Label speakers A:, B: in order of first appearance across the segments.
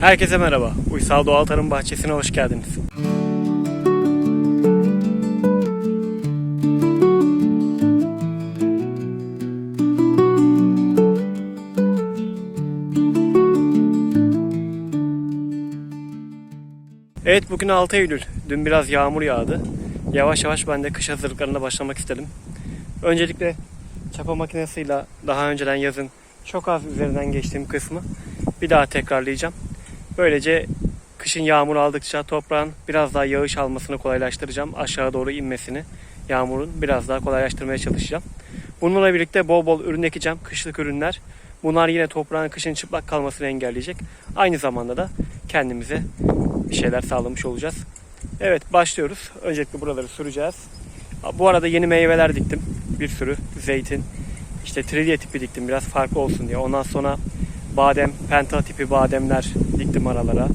A: Herkese merhaba. Uysal Doğal Tarım Bahçesi'ne hoş geldiniz. Evet bugün 6 Eylül. Dün biraz yağmur yağdı. Yavaş yavaş ben de kış hazırlıklarına başlamak istedim. Öncelikle çapa makinesiyle daha önceden yazın çok az üzerinden geçtiğim kısmı bir daha tekrarlayacağım. Böylece kışın yağmur aldıkça toprağın biraz daha yağış almasını kolaylaştıracağım. Aşağı doğru inmesini yağmurun biraz daha kolaylaştırmaya çalışacağım. Bununla birlikte bol bol ürün ekeceğim. Kışlık ürünler. Bunlar yine toprağın kışın çıplak kalmasını engelleyecek. Aynı zamanda da kendimize bir şeyler sağlamış olacağız. Evet başlıyoruz. Öncelikle buraları süreceğiz. Bu arada yeni meyveler diktim. Bir sürü zeytin. İşte trilye tipi diktim biraz farklı olsun diye. Ondan sonra badem, penta tipi bademler diktim aralara.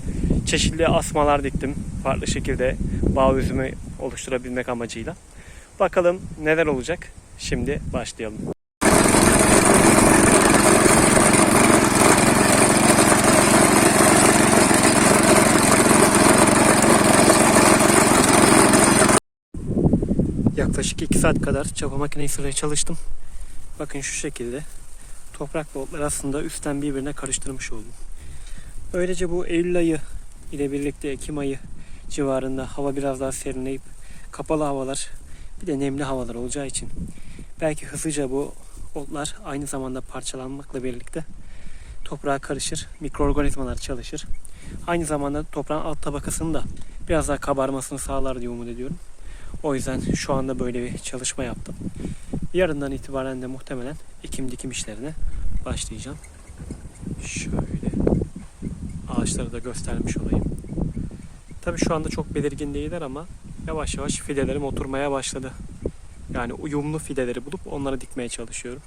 A: Çeşitli asmalar diktim. Farklı şekilde bağ üzümü oluşturabilmek amacıyla. Bakalım neler olacak. Şimdi başlayalım. Yaklaşık 2 saat kadar çapa makinesiyle çalıştım. Bakın şu şekilde toprak bulutlar aslında üstten birbirine karıştırmış oldum. Böylece bu Eylül ayı ile birlikte Ekim ayı civarında hava biraz daha serinleyip kapalı havalar bir de nemli havalar olacağı için belki hızlıca bu otlar aynı zamanda parçalanmakla birlikte toprağa karışır, mikroorganizmalar çalışır. Aynı zamanda toprağın alt tabakasının da biraz daha kabarmasını sağlar diye umut ediyorum. O yüzden şu anda böyle bir çalışma yaptım. Yarından itibaren de muhtemelen ekim dikim işlerine başlayacağım. Şöyle ağaçları da göstermiş olayım. Tabii şu anda çok belirgin değiller ama yavaş yavaş fidelerim oturmaya başladı. Yani uyumlu fideleri bulup onları dikmeye çalışıyorum.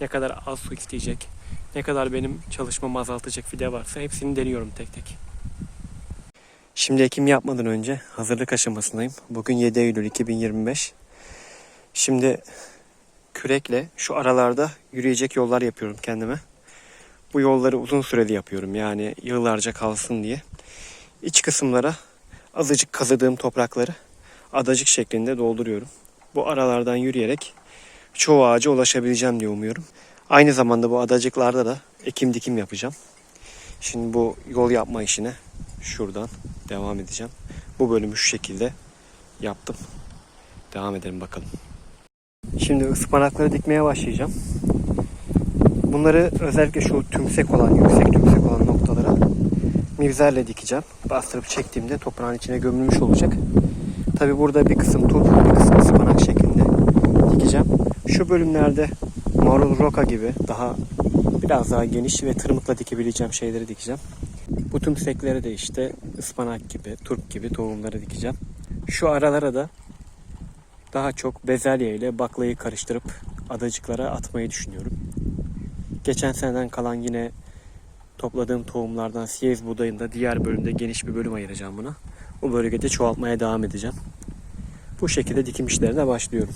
A: Ne kadar az su isteyecek, ne kadar benim çalışmamı azaltacak fide varsa hepsini deniyorum tek tek. Şimdi ekim yapmadan önce hazırlık aşamasındayım. Bugün 7 Eylül 2025. Şimdi kürekle şu aralarda yürüyecek yollar yapıyorum kendime. Bu yolları uzun süreli yapıyorum yani yıllarca kalsın diye. İç kısımlara azıcık kazıdığım toprakları adacık şeklinde dolduruyorum. Bu aralardan yürüyerek çoğu ağaca ulaşabileceğim diye umuyorum. Aynı zamanda bu adacıklarda da ekim dikim yapacağım. Şimdi bu yol yapma işine şuradan devam edeceğim. Bu bölümü şu şekilde yaptım. Devam edelim bakalım. Şimdi ıspanakları dikmeye başlayacağım. Bunları özellikle şu tümsek olan, yüksek tümsek olan noktalara mivzerle dikeceğim. Bastırıp çektiğimde toprağın içine gömülmüş olacak. Tabi burada bir kısım turp, bir kısım ıspanak şeklinde dikeceğim. Şu bölümlerde marul roka gibi daha biraz daha geniş ve tırmıkla dikebileceğim şeyleri dikeceğim. Bu tümseklere de işte ıspanak gibi, turp gibi tohumları dikeceğim. Şu aralara da daha çok bezelye ile baklayı karıştırıp adacıklara atmayı düşünüyorum. Geçen seneden kalan yine topladığım tohumlardan siyez buğdayın da diğer bölümde geniş bir bölüm ayıracağım buna. Bu bölgede çoğaltmaya devam edeceğim. Bu şekilde dikim işlerine başlıyorum.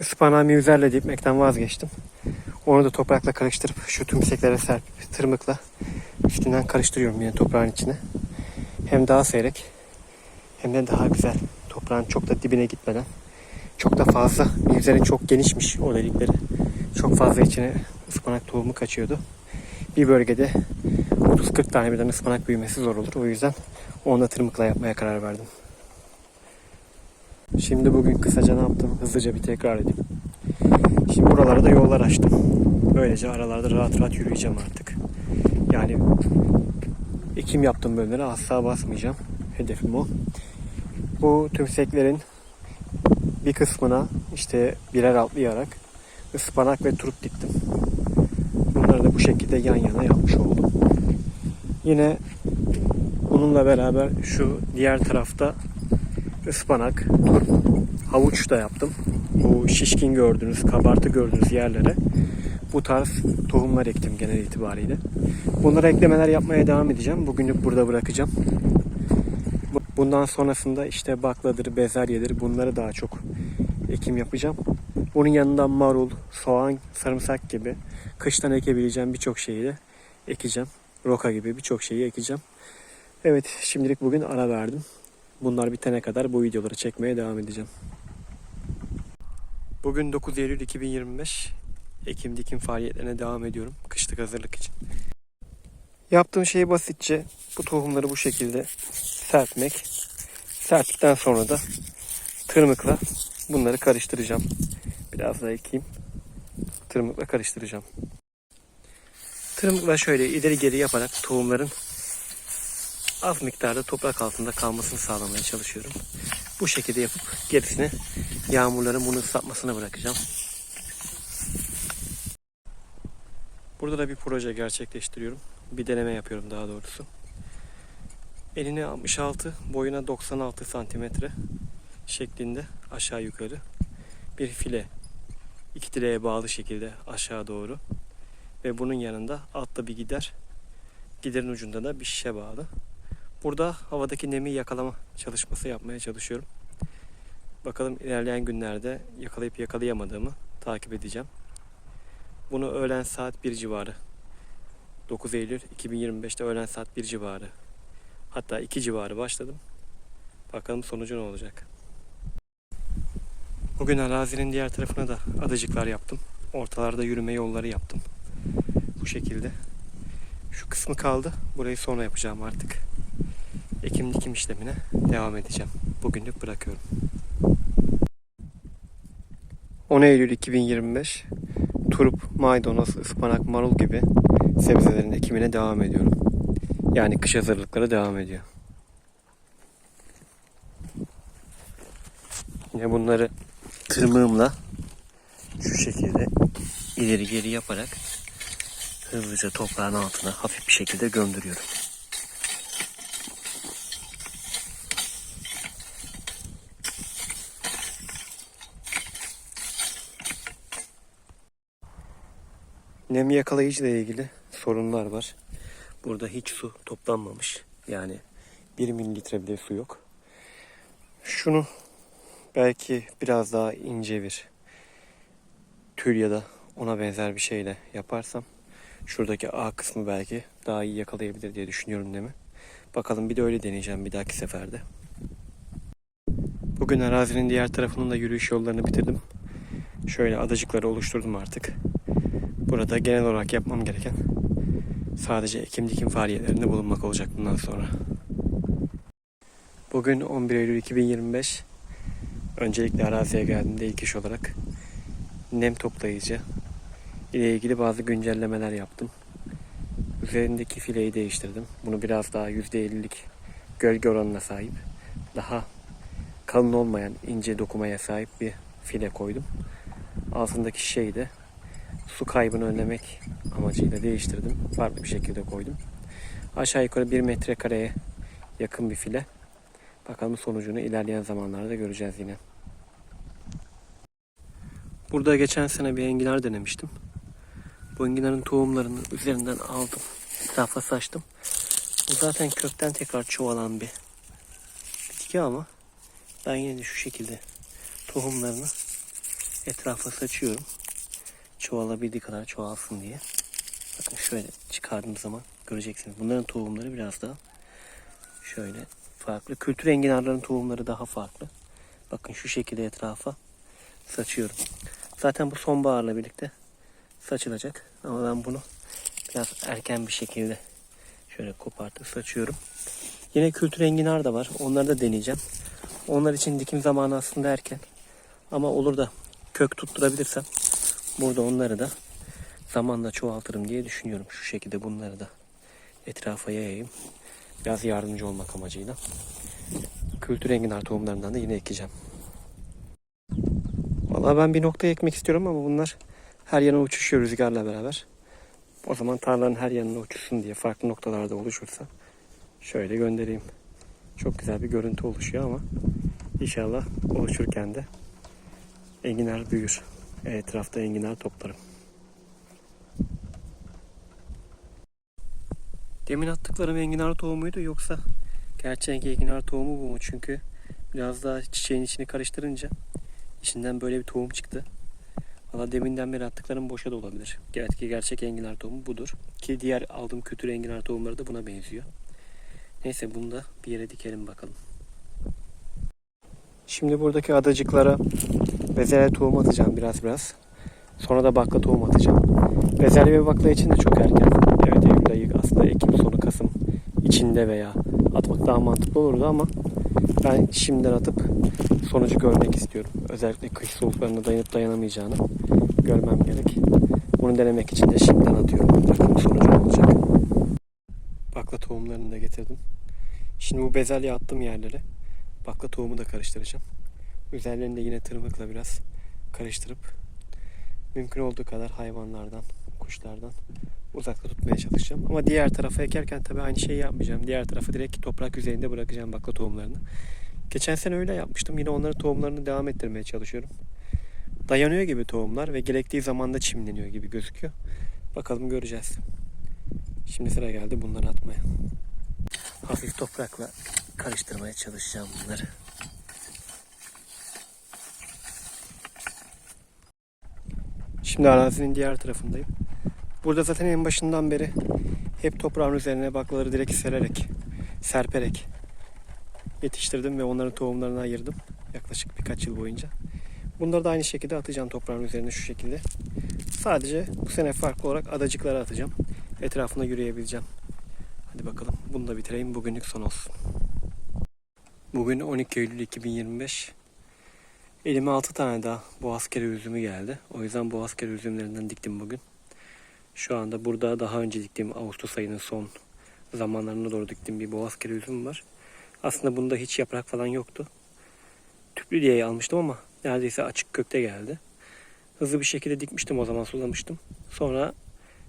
A: Ispanağı mivzerle dikmekten vazgeçtim. Onu da toprakla karıştırıp şu tümseklere serpip tırmıkla üstünden karıştırıyorum yine toprağın içine. Hem daha seyrek hem de daha güzel. Toprağın çok da dibine gitmeden. Çok da fazla. Mivzerin çok genişmiş o delikleri. Çok fazla içine ıspanak tohumu kaçıyordu. Bir bölgede 30-40 tane birden ıspanak büyümesi zor olur. O yüzden onu da tırmıkla yapmaya karar verdim. Şimdi bugün kısaca ne yaptım hızlıca bir tekrar edeyim. Şimdi buralara da yollar açtım. Böylece aralarda rahat rahat yürüyeceğim artık. Yani ekim yaptığım bölümlere asla basmayacağım. Hedefim o. Bu tümseklerin bir kısmına işte birer atlayarak ıspanak ve turp diktim. Bunları da bu şekilde yan yana yapmış oldum. Yine bununla beraber şu diğer tarafta ıspanak, turp, havuç da yaptım. Bu şişkin gördüğünüz, kabartı gördüğünüz yerlere bu tarz tohumlar ektim genel itibariyle. Bunlara eklemeler yapmaya devam edeceğim. Bugünlük burada bırakacağım. Bundan sonrasında işte bakladır, bezelyedir bunları daha çok ekim yapacağım. Bunun yanında marul, soğan, sarımsak gibi kıştan ekebileceğim birçok şeyi de ekeceğim. roka gibi birçok şeyi ekeceğim. Evet şimdilik bugün ara verdim. Bunlar bitene kadar bu videoları çekmeye devam edeceğim. Bugün 9 Eylül 2025. Ekim dikim faaliyetlerine devam ediyorum. Kışlık hazırlık için. Yaptığım şey basitçe bu tohumları bu şekilde serpmek. Serptikten sonra da tırmıkla bunları karıştıracağım. Biraz daha ekeyim. Tırmıkla karıştıracağım. Tırmıkla şöyle ileri geri yaparak tohumların az miktarda toprak altında kalmasını sağlamaya çalışıyorum. Bu şekilde yapıp gerisini yağmurların bunu ıslatmasına bırakacağım. Burada da bir proje gerçekleştiriyorum. Bir deneme yapıyorum daha doğrusu. Enine 66, boyuna 96 santimetre şeklinde aşağı yukarı bir file iki direğe bağlı şekilde aşağı doğru ve bunun yanında altta bir gider giderin ucunda da bir şişe bağlı. Burada havadaki nemi yakalama çalışması yapmaya çalışıyorum. Bakalım ilerleyen günlerde yakalayıp yakalayamadığımı takip edeceğim. Bunu öğlen saat 1 civarı 9 Eylül 2025'te öğlen saat 1 civarı hatta 2 civarı başladım. Bakalım sonucu ne olacak. Bugün arazinin diğer tarafına da adacıklar yaptım. Ortalarda yürüme yolları yaptım. Bu şekilde. Şu kısmı kaldı. Burayı sonra yapacağım artık. Ekim dikim işlemine devam edeceğim. Bugünlük bırakıyorum. 10 Eylül 2025 turp, maydanoz, ıspanak, marul gibi sebzelerin ekimine devam ediyorum. Yani kış hazırlıkları devam ediyor. Yine bunları tırmığımla şu şekilde ileri geri yaparak hızlıca toprağın altına hafif bir şekilde gömdürüyorum. Nem yakalayıcı ile ilgili sorunlar var. Burada hiç su toplanmamış. Yani 1 mililitre bile su yok. Şunu belki biraz daha ince bir tül ya da ona benzer bir şeyle yaparsam şuradaki A kısmı belki daha iyi yakalayabilir diye düşünüyorum değil mi? Bakalım bir de öyle deneyeceğim bir dahaki seferde. Bugün arazinin diğer tarafının da yürüyüş yollarını bitirdim. Şöyle adacıkları oluşturdum artık. Burada genel olarak yapmam gereken sadece ekim dikim faaliyetlerinde bulunmak olacak bundan sonra. Bugün 11 Eylül 2025. Öncelikle araziye geldiğimde ilk iş olarak nem toplayıcı ile ilgili bazı güncellemeler yaptım. Üzerindeki fileyi değiştirdim. Bunu biraz daha %50'lik gölge oranına sahip, daha kalın olmayan ince dokumaya sahip bir file koydum. Altındaki şeyi de su kaybını önlemek amacıyla değiştirdim. Farklı bir şekilde koydum. Aşağı yukarı 1 metrekareye yakın bir file. Bakalım sonucunu ilerleyen zamanlarda göreceğiz yine. Burada geçen sene bir enginar denemiştim. Bu enginarın tohumlarını üzerinden aldım. Etrafa saçtım. Bu zaten kökten tekrar çoğalan bir bitki ama ben yine de şu şekilde tohumlarını etrafa saçıyorum. Çoğalabildiği kadar çoğalsın diye. Bakın şöyle çıkardığım zaman göreceksiniz. Bunların tohumları biraz daha şöyle farklı. Kültür enginarların tohumları daha farklı. Bakın şu şekilde etrafa saçıyorum. Zaten bu sonbaharla birlikte saçılacak. Ama ben bunu biraz erken bir şekilde şöyle kopartıp saçıyorum. Yine kültür enginar da var. Onları da deneyeceğim. Onlar için dikim zamanı aslında erken. Ama olur da kök tutturabilirsem burada onları da zamanla çoğaltırım diye düşünüyorum. Şu şekilde bunları da etrafa yayayım. Biraz yardımcı olmak amacıyla. Kültür enginar tohumlarından da yine ekeceğim. Vallahi ben bir noktaya ekmek istiyorum ama bunlar her yana uçuşuyor rüzgarla beraber. O zaman tarlanın her yanına uçuşsun diye farklı noktalarda oluşursa şöyle göndereyim. Çok güzel bir görüntü oluşuyor ama inşallah oluşurken de enginar büyür. Etrafta enginar toplarım. Demin attıklarım enginar tohumuydu yoksa gerçek enginar tohumu bu mu? Çünkü biraz daha çiçeğin içini karıştırınca içinden böyle bir tohum çıktı. Valla deminden beri attıklarım boşa da olabilir. Gerçek, gerçek enginar tohumu budur. Ki diğer aldığım kötü enginar tohumları da buna benziyor. Neyse bunu da bir yere dikelim bakalım. Şimdi buradaki adacıklara bezelye tohum atacağım biraz biraz. Sonra da bakla tohum atacağım. Bezelye ve bakla için de çok erken. Evet Eylül ayı aslında Ekim sonu Kasım içinde veya atmak daha mantıklı olurdu ama ben şimdiden atıp sonucu görmek istiyorum. Özellikle kış soğuklarına dayanıp dayanamayacağını görmem gerek. Bunu denemek için de şimdiden atıyorum. Bakalım sonucu olacak. Bakla tohumlarını da getirdim. Şimdi bu bezelye attığım yerlere bakla tohumu da karıştıracağım. Üzerlerini de yine tırmıkla biraz karıştırıp mümkün olduğu kadar hayvanlardan, kuşlardan uzakta tutmaya çalışacağım. Ama diğer tarafa ekerken tabii aynı şeyi yapmayacağım. Diğer tarafı direkt toprak üzerinde bırakacağım bakla tohumlarını. Geçen sene öyle yapmıştım. Yine onların tohumlarını devam ettirmeye çalışıyorum. Dayanıyor gibi tohumlar ve gerektiği zamanda çimleniyor gibi gözüküyor. Bakalım göreceğiz. Şimdi sıra geldi bunları atmaya. Hafif toprakla karıştırmaya çalışacağım bunları. Şimdi arazinin diğer tarafındayım. Burada zaten en başından beri hep toprağın üzerine baklaları direkt sererek, serperek yetiştirdim ve onların tohumlarını ayırdım. Yaklaşık birkaç yıl boyunca. Bunları da aynı şekilde atacağım toprağın üzerine şu şekilde. Sadece bu sene farklı olarak adacıklara atacağım. Etrafında yürüyebileceğim. Hadi bakalım bunu da bitireyim. Bugünlük son olsun. Bugün 12 Eylül 2025. Elime 6 tane daha bu askeri üzümü geldi. O yüzden bu askeri üzümlerinden diktim bugün. Şu anda burada daha önce diktiğim Ağustos ayının son zamanlarına doğru diktiğim bir boğaz kere üzüm var. Aslında bunda hiç yaprak falan yoktu. Tüplü diye almıştım ama neredeyse açık kökte geldi. Hızlı bir şekilde dikmiştim o zaman sulamıştım. Sonra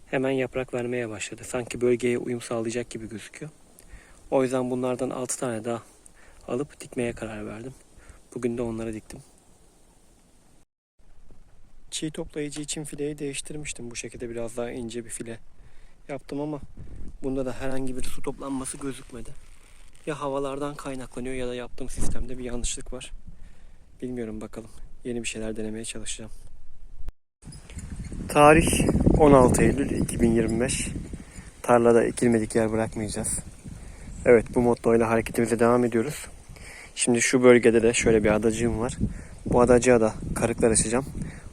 A: hemen yaprak vermeye başladı. Sanki bölgeye uyum sağlayacak gibi gözüküyor. O yüzden bunlardan 6 tane daha alıp dikmeye karar verdim. Bugün de onları diktim. Çiğ toplayıcı için fileyi değiştirmiştim. Bu şekilde biraz daha ince bir file yaptım ama bunda da herhangi bir su toplanması gözükmedi. Ya havalardan kaynaklanıyor ya da yaptığım sistemde bir yanlışlık var. Bilmiyorum bakalım. Yeni bir şeyler denemeye çalışacağım. Tarih 16 Eylül 2025. Tarlada ekilmedik yer bırakmayacağız. Evet bu mottoyla hareketimize devam ediyoruz. Şimdi şu bölgede de şöyle bir adacığım var. Bu adacığa da karıklar açacağım.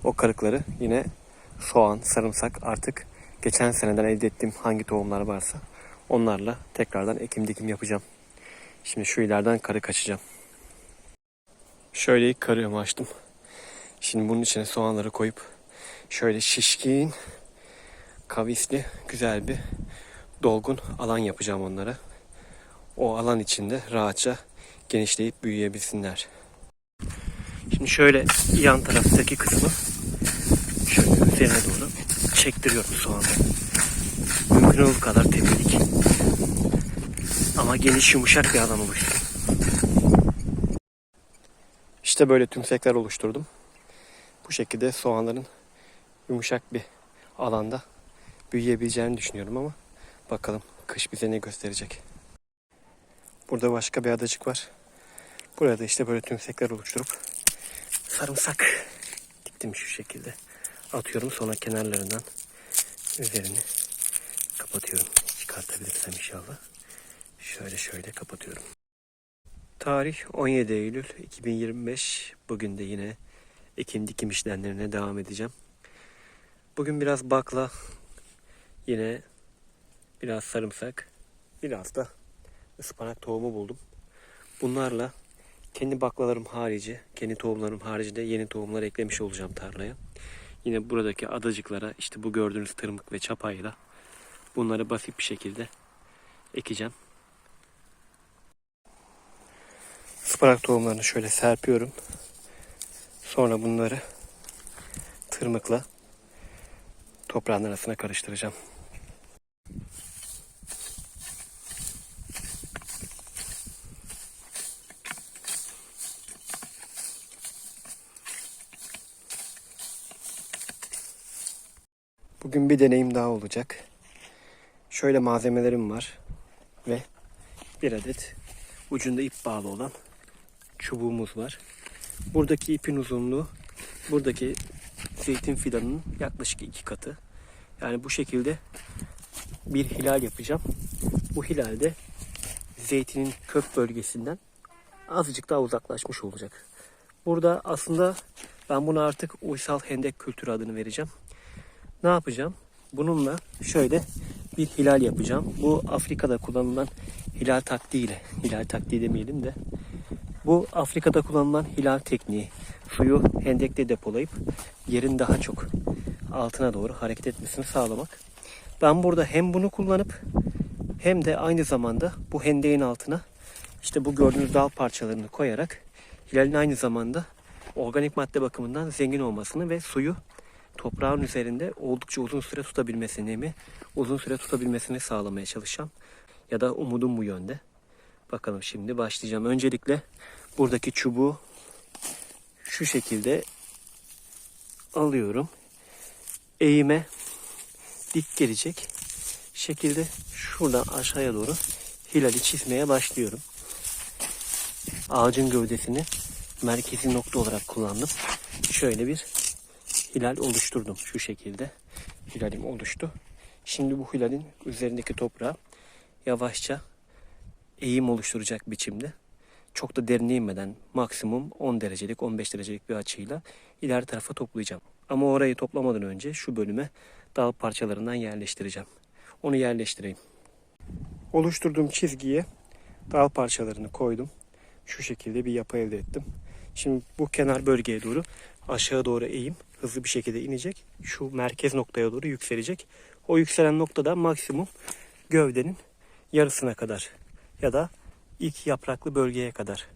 A: O karıkları yine soğan, sarımsak artık geçen seneden elde ettiğim hangi tohumlar varsa onlarla tekrardan ekim dikim yapacağım. Şimdi şu ileriden karık açacağım. Şöyle ilk karığımı açtım. Şimdi bunun içine soğanları koyup şöyle şişkin, kavisli, güzel bir dolgun alan yapacağım onlara. O alan içinde rahatça genişleyip büyüyebilsinler. Şimdi şöyle yan taraftaki kısmı şöyle üzerine doğru çektiriyorum soğanları. Mümkün olduğu kadar tepelik. Ama geniş yumuşak bir alan oluşturun. İşte böyle tümsekler oluşturdum. Bu şekilde soğanların yumuşak bir alanda büyüyebileceğini düşünüyorum ama bakalım kış bize ne gösterecek. Burada başka bir adacık var. Buraya da işte böyle tümsekler oluşturup sarımsak diktim şu şekilde. Atıyorum sonra kenarlarından üzerini kapatıyorum. Çıkartabilirsem inşallah. Şöyle şöyle kapatıyorum. Tarih 17 Eylül 2025. Bugün de yine ekim dikim işlemlerine devam edeceğim. Bugün biraz bakla, yine biraz sarımsak, biraz da ıspanak tohumu buldum. Bunlarla kendi baklalarım harici, kendi tohumlarım haricinde yeni tohumlar eklemiş olacağım tarlaya. Yine buradaki adacıklara işte bu gördüğünüz tırmık ve çapayla bunları basit bir şekilde ekeceğim. Ispanak tohumlarını şöyle serpiyorum. Sonra bunları tırmıkla toprağın arasına karıştıracağım. Bugün bir deneyim daha olacak. Şöyle malzemelerim var ve bir adet ucunda ip bağlı olan çubuğumuz var. Buradaki ipin uzunluğu buradaki zeytin fidanının yaklaşık iki katı. Yani bu şekilde bir hilal yapacağım. Bu hilalde zeytinin kök bölgesinden azıcık daha uzaklaşmış olacak. Burada aslında ben buna artık uysal hendek kültürü adını vereceğim. Ne yapacağım? Bununla şöyle bir hilal yapacağım. Bu Afrika'da kullanılan hilal taktiğiyle, hilal taktiği demeyelim de bu Afrika'da kullanılan hilal tekniği. Suyu hendekte depolayıp yerin daha çok altına doğru hareket etmesini sağlamak. Ben burada hem bunu kullanıp hem de aynı zamanda bu hendeğin altına işte bu gördüğünüz dal parçalarını koyarak hilalin aynı zamanda organik madde bakımından zengin olmasını ve suyu toprağın üzerinde oldukça uzun süre tutabilmesini, nemi uzun süre tutabilmesini sağlamaya çalışacağım. Ya da umudum bu yönde. Bakalım şimdi başlayacağım. Öncelikle buradaki çubuğu şu şekilde alıyorum. Eğime dik gelecek şekilde şuradan aşağıya doğru hilali çizmeye başlıyorum. Ağacın gövdesini merkezi nokta olarak kullandım. Şöyle bir hilal oluşturdum şu şekilde. Hilalim oluştu. Şimdi bu hilalin üzerindeki toprağı yavaşça eğim oluşturacak biçimde çok da derine inmeden maksimum 10 derecelik 15 derecelik bir açıyla ileri tarafa toplayacağım. Ama orayı toplamadan önce şu bölüme dal parçalarından yerleştireceğim. Onu yerleştireyim. Oluşturduğum çizgiye dal parçalarını koydum. Şu şekilde bir yapı elde ettim. Şimdi bu kenar bölgeye doğru aşağı doğru eğim hızlı bir şekilde inecek. Şu merkez noktaya doğru yükselecek. O yükselen noktada maksimum gövdenin yarısına kadar ya da ilk yapraklı bölgeye kadar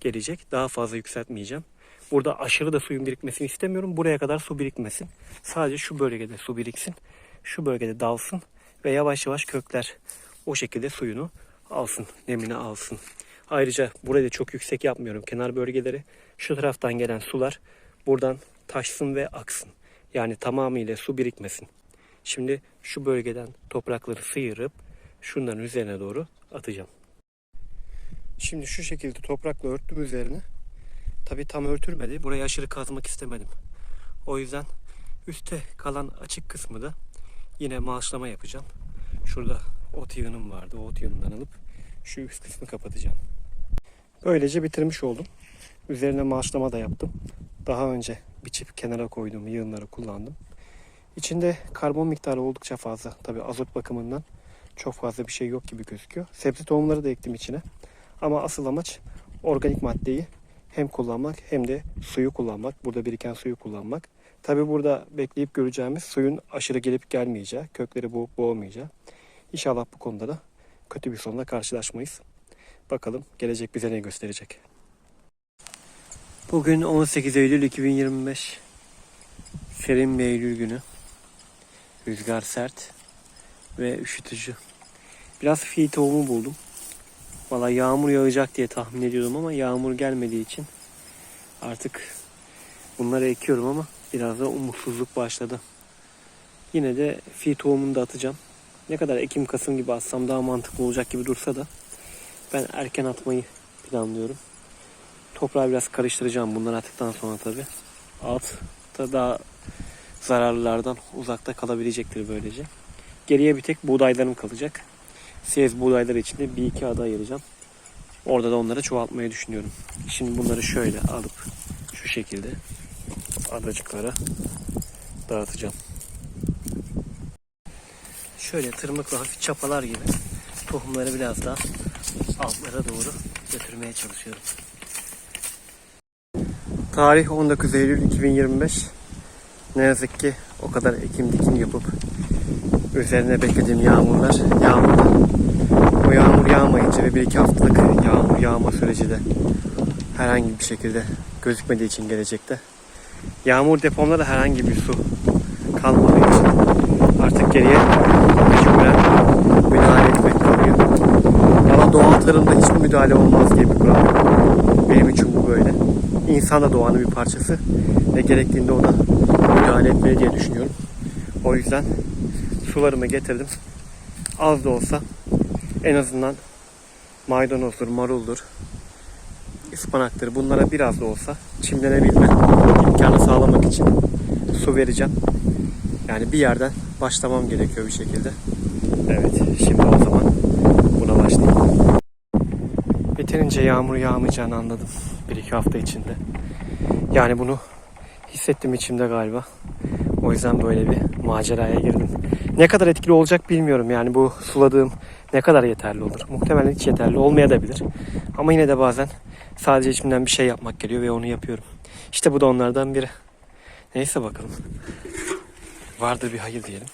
A: gelecek. Daha fazla yükseltmeyeceğim. Burada aşırı da suyun birikmesini istemiyorum. Buraya kadar su birikmesin. Sadece şu bölgede su biriksin. Şu bölgede dalsın ve yavaş yavaş kökler o şekilde suyunu alsın, nemini alsın. Ayrıca burayı da çok yüksek yapmıyorum. Kenar bölgeleri şu taraftan gelen sular buradan taşsın ve aksın. Yani tamamıyla su birikmesin. Şimdi şu bölgeden toprakları sıyırıp şunların üzerine doğru atacağım. Şimdi şu şekilde toprakla örttüm üzerine. Tabi tam örtülmedi. Burayı aşırı kazmak istemedim. O yüzden üstte kalan açık kısmı da yine maaşlama yapacağım. Şurada ot yığınım vardı. O ot yığınından alıp şu üst kısmı kapatacağım. Böylece bitirmiş oldum. Üzerine maaşlama da yaptım. Daha önce biçip kenara koyduğum yığınları kullandım. İçinde karbon miktarı oldukça fazla. Tabi azot bakımından çok fazla bir şey yok gibi gözüküyor. Sebze tohumları da ektim içine. Ama asıl amaç organik maddeyi hem kullanmak hem de suyu kullanmak. Burada biriken suyu kullanmak. Tabi burada bekleyip göreceğimiz suyun aşırı gelip gelmeyeceği, kökleri boğup boğmayacağı. İnşallah bu konuda da kötü bir sonla karşılaşmayız. Bakalım gelecek bize ne gösterecek. Bugün 18 Eylül 2025. Serin bir Eylül günü. Rüzgar sert ve üşütücü. Biraz fi tohumu buldum. Valla yağmur yağacak diye tahmin ediyordum ama yağmur gelmediği için artık bunları ekiyorum ama biraz da umutsuzluk başladı. Yine de fi tohumunu da atacağım. Ne kadar Ekim Kasım gibi atsam daha mantıklı olacak gibi dursa da ben erken atmayı planlıyorum. Toprağı biraz karıştıracağım bunları attıktan sonra tabi. Alt da daha zararlılardan uzakta kalabilecektir böylece. Geriye bir tek buğdaylarım kalacak. Siyez buğdayları için de bir iki ada ayıracağım. Orada da onları çoğaltmayı düşünüyorum. Şimdi bunları şöyle alıp şu şekilde adacıklara dağıtacağım. Şöyle tırmıkla hafif çapalar gibi tohumları biraz daha altlara doğru götürmeye çalışıyorum. Tarih 19 Eylül 2025. Ne yazık ki o kadar ekim dikim yapıp üzerine beklediğim yağmurlar yağmadı. O yağmur yağmayınca ve bir iki haftalık yağmur yağma süreci de herhangi bir şekilde gözükmediği için gelecekte. Yağmur depomda da herhangi bir su kalmadığı için artık geriye mecburen müdahale etmek kalıyor. Ama doğa tarımda hiçbir müdahale olmaz diye bir kural yok. Benim için bu böyle. İnsan da doğanın bir parçası ve gerektiğinde ona müdahale etmeli diye düşünüyorum. O yüzden sularımı getirdim. Az da olsa en azından maydanozdur, maruldur, ıspanaktır bunlara biraz da olsa çimlenebilme imkanı sağlamak için su vereceğim. Yani bir yerden başlamam gerekiyor bir şekilde. Evet, şimdi o zaman buna başlayayım. Yeterince yağmur yağmayacağını anladım bir iki hafta içinde. Yani bunu hissettim içimde galiba. O yüzden böyle bir maceraya girdim. Ne kadar etkili olacak bilmiyorum. Yani bu suladığım ne kadar yeterli olur. Muhtemelen hiç yeterli olmayabilir. Ama yine de bazen sadece içimden bir şey yapmak geliyor ve onu yapıyorum. İşte bu da onlardan biri. Neyse bakalım. Vardır bir hayır diyelim.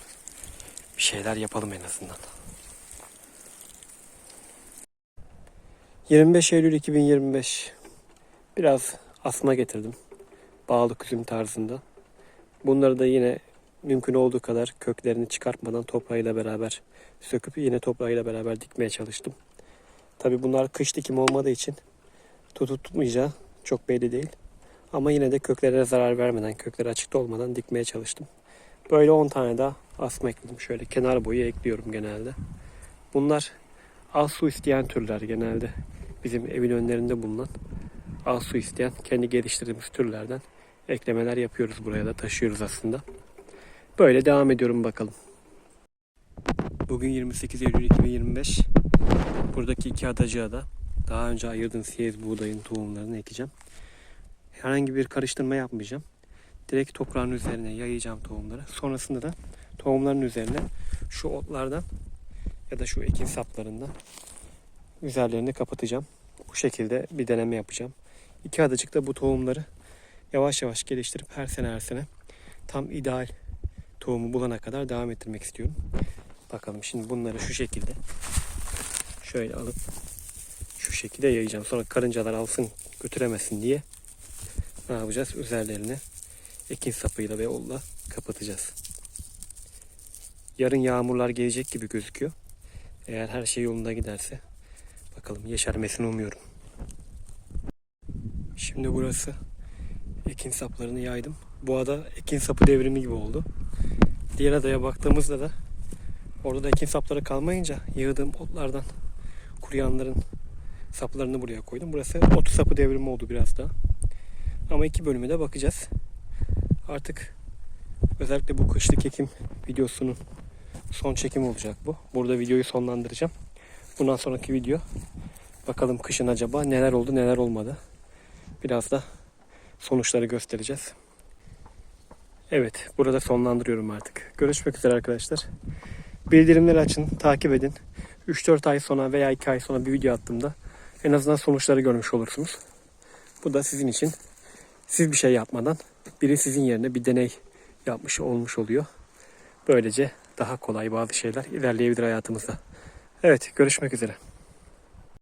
A: Bir şeyler yapalım en azından. 25 Eylül 2025. Biraz asma getirdim. Bağlı üzüm tarzında. Bunları da yine mümkün olduğu kadar köklerini çıkartmadan toprağıyla beraber söküp yine toprağıyla beraber dikmeye çalıştım. Tabi bunlar kış dikim olmadığı için tutup tutmayacağı çok belli değil. Ama yine de köklere zarar vermeden, kökleri açıkta olmadan dikmeye çalıştım. Böyle 10 tane daha asma ekledim. Şöyle kenar boyu ekliyorum genelde. Bunlar az su isteyen türler genelde. Bizim evin önlerinde bulunan az su isteyen kendi geliştirdiğimiz türlerden eklemeler yapıyoruz buraya da taşıyoruz aslında. Böyle devam ediyorum bakalım. Bugün 28 Eylül 2025. Buradaki iki adacığa da daha önce ayırdığım siyez buğdayın tohumlarını ekeceğim. Herhangi bir karıştırma yapmayacağım. Direkt toprağın üzerine yayacağım tohumları. Sonrasında da tohumların üzerine şu otlardan ya da şu ekin saplarından üzerlerini kapatacağım. Bu şekilde bir deneme yapacağım. İki adacıkta bu tohumları yavaş yavaş geliştirip her sene her sene tam ideal tohumu bulana kadar devam ettirmek istiyorum. Bakalım şimdi bunları şu şekilde şöyle alıp şu şekilde yayacağım. Sonra karıncalar alsın götüremesin diye ne yapacağız? Üzerlerini ekin sapıyla ve olla kapatacağız. Yarın yağmurlar gelecek gibi gözüküyor. Eğer her şey yolunda giderse bakalım yeşermesini umuyorum. Şimdi burası ekin saplarını yaydım. Bu ada ekin sapı devrimi gibi oldu. Diğer adaya baktığımızda da orada da ekin sapları kalmayınca yığdığım otlardan kuruyanların saplarını buraya koydum. Burası ot sapı devrimi oldu biraz daha. Ama iki bölüme de bakacağız. Artık özellikle bu kışlık ekim videosunun son çekim olacak bu. Burada videoyu sonlandıracağım. Bundan sonraki video bakalım kışın acaba neler oldu neler olmadı. Biraz da sonuçları göstereceğiz. Evet, burada sonlandırıyorum artık. Görüşmek üzere arkadaşlar. Bildirimleri açın, takip edin. 3-4 ay sonra veya 2 ay sonra bir video attığımda en azından sonuçları görmüş olursunuz. Bu da sizin için siz bir şey yapmadan biri sizin yerine bir deney yapmış olmuş oluyor. Böylece daha kolay bazı şeyler ilerleyebilir hayatımızda. Evet, görüşmek üzere.